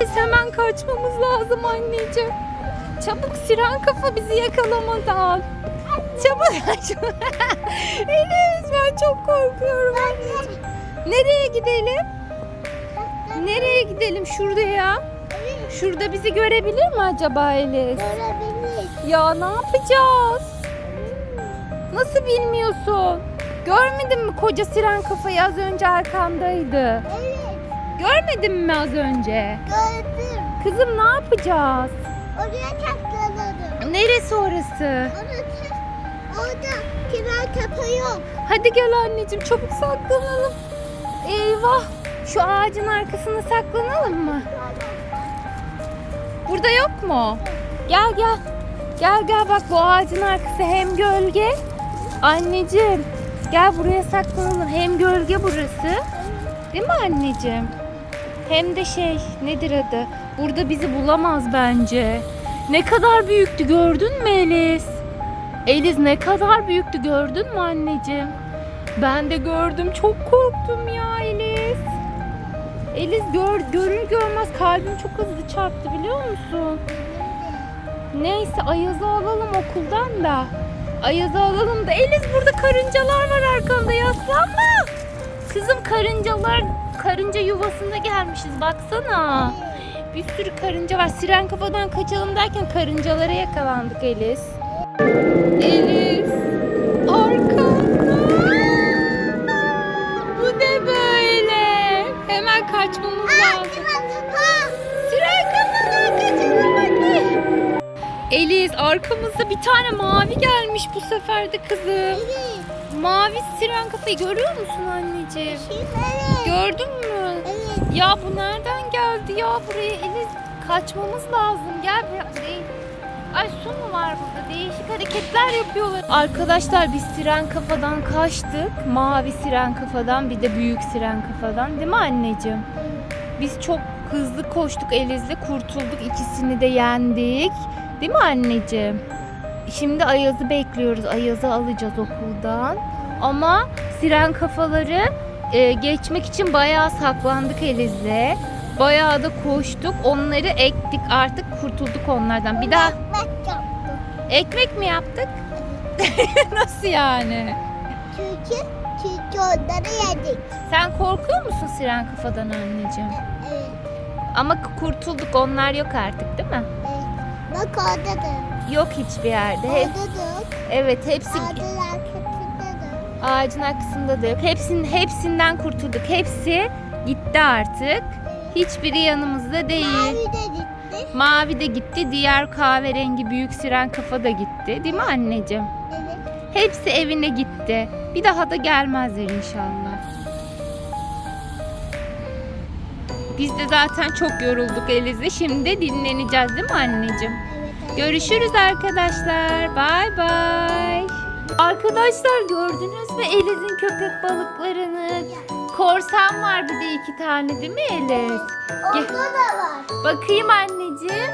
Biz hemen kaçmamız lazım anneciğim. Çabuk siren kafa bizi yakalamadan. Çabuk kaçma. Enes ben çok korkuyorum anneciğim. Nereye gidelim? Nereye gidelim şuraya? Şurada bizi görebilir mi acaba Elis? Görebilir. Ya ne yapacağız? Nasıl bilmiyorsun? Görmedin mi koca siren kafayı az önce arkandaydı. Evet. Görmedin mi az önce? Gördüm. Kızım ne yapacağız? Oraya saklanalım. Neresi orası? Orada, orada kibar kapı yok. Hadi gel anneciğim çabuk saklanalım. Eyvah şu ağacın arkasına saklanalım mı? Burada yok mu? Gel gel. Gel gel bak bu ağacın arkası hem gölge. Anneciğim gel buraya saklanalım. Hem gölge burası. Değil mi anneciğim? Hem de şey nedir adı? Burada bizi bulamaz bence. Ne kadar büyüktü gördün mü Elis? Eliz ne kadar büyüktü gördün mü anneciğim? Ben de gördüm çok korktum ya Eliz. Eliz gör, görür görmez kalbim çok hızlı çarptı biliyor musun? Neyse Ayaz'ı alalım okuldan da. Ayaz'ı alalım da. Eliz burada karıncalar var arkanda yaslanma. Kızım karıncalar karınca yuvasına gelmişiz baksana. Bir sürü karınca var. Siren kafadan kaçalım derken karıncalara yakalandık Eliz. Eliz. Arkanda. Bu ne böyle? Hemen kaçmamız lazım. Siren kafadan kaçalım hadi. Eliz arkamızda bir tane mavi gelmiş bu sefer de kızım. Mavi siren kafayı görüyor musun anneciğim? Evet. Gördün mü? Evet. Ya bu nereden geldi ya buraya Eliz? Kaçmamız lazım. Gel buraya. Değil. Ay su mu var burada? Değişik hareketler yapıyorlar. Arkadaşlar biz siren kafadan kaçtık. Mavi siren kafadan bir de büyük siren kafadan. Değil mi anneciğim? Biz çok hızlı koştuk Eliz'le kurtulduk. ikisini de yendik. Değil mi anneciğim? Şimdi Ayaz'ı bekliyoruz. Ayaz'ı alacağız okuldan. Ama siren kafaları e, geçmek için bayağı saklandık Eliz'le. Bayağı da koştuk. Onları ektik. Artık kurtulduk onlardan. Bir daha Bak yaptım. ekmek mi yaptık? Nasıl yani? Çünkü, çünkü onları yedik. Sen korkuyor musun siren kafadan anneciğim? Evet. Ama kurtulduk. Onlar yok artık değil mi? evet. Bak orada da. Yok hiçbir yerde. Orada da yok. evet hepsi Ağacın arkasında da. Ağacın arkasında da yok. Hepsinin, hepsinden kurtulduk. Hepsi gitti artık. Hiçbiri yanımızda değil. Mavi de gitti. Mavi de gitti. Diğer kahverengi büyük siren kafa da gitti. Değil mi anneciğim? Evet. Hepsi evine gitti. Bir daha da gelmezler inşallah. Biz de zaten çok yorulduk Eliz'le. Şimdi dinleneceğiz değil mi anneciğim? Evet. Görüşürüz arkadaşlar. Bay bay. Arkadaşlar gördünüz mü Eliz'in köpek balıklarını? Korsan var bir de iki tane değil mi Eliz? Orada da var. Bakayım anneciğim.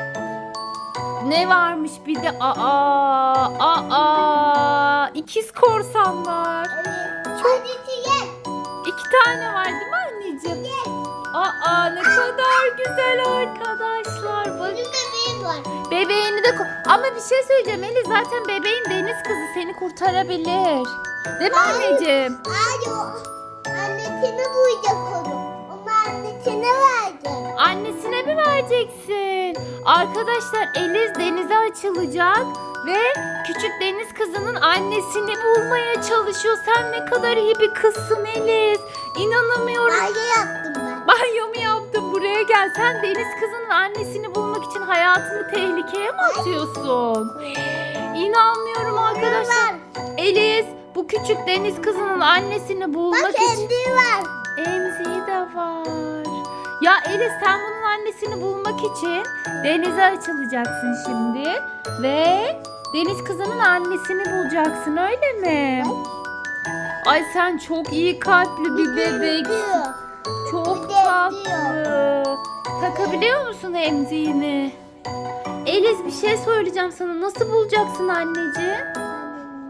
Ne varmış bir de aa aa ikiz korsan var. Evet. Annesi gel. İki tane var değil mi anneciğim? Aa ne kadar güzel arkadaşlar. Bir şey söyleyeceğim Eli zaten bebeğin deniz kızı seni kurtarabilir. Değil mi Hayır. anneciğim? Ay o annesini buyacak onu. Ama annesine verdi. Annesine mi vereceksin? Arkadaşlar Eliz denize açılacak ve küçük deniz kızının annesini bulmaya çalışıyor. Sen ne kadar iyi bir kızsın Eliz. İnanamıyorum. Sen deniz kızının annesini bulmak için hayatını tehlikeye mi atıyorsun? İnanmıyorum arkadaşlar. Eliz bu küçük deniz kızının annesini bulmak Bak için... kendi var. Emziği de var. Ya Eliz sen bunun annesini bulmak için denize açılacaksın şimdi ve deniz kızının annesini bulacaksın öyle mi? Ay sen çok iyi kalpli bir bebek. Çok tatlı. Takabiliyor musun emziğini? Eliz bir şey söyleyeceğim sana. Nasıl bulacaksın anneciğim?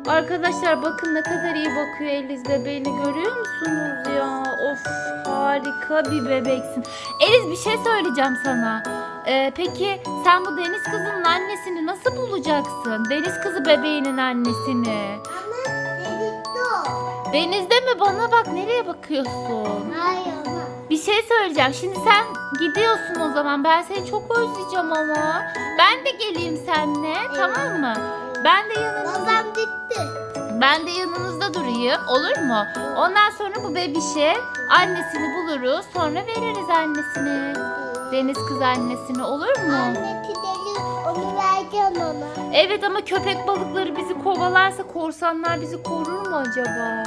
Arkadaşlar bakın ne kadar iyi bakıyor Eliz bebeğini görüyor musunuz ya? Of harika bir bebeksin. Eliz bir şey söyleyeceğim sana. Ee, peki sen bu deniz kızının annesini nasıl bulacaksın? Deniz kızı bebeğinin annesini. Ama delikli o. Denizde mi? Bana bak nereye bakıyorsun? Hayır. Bir şey söyleyeceğim. Şimdi sen gidiyorsun o zaman. Ben seni çok özleyeceğim ama. Ben de geleyim seninle. Tamam mı? Ben de yanınızda Babam gitti. ben de yanınızda durayım. Olur mu? Ondan sonra bu bebişe annesini buluruz. Sonra veririz annesini. Deniz kız annesini olur mu? Anneti delik onu vereceğim ama. Evet ama köpek balıkları bizi kovalarsa korsanlar bizi korur mu acaba?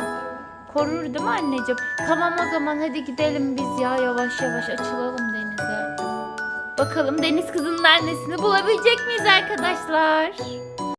Korur değil mi anneciğim? Tamam o zaman hadi gidelim biz ya yavaş yavaş açılalım denize. Bakalım deniz kızının annesini bulabilecek miyiz arkadaşlar?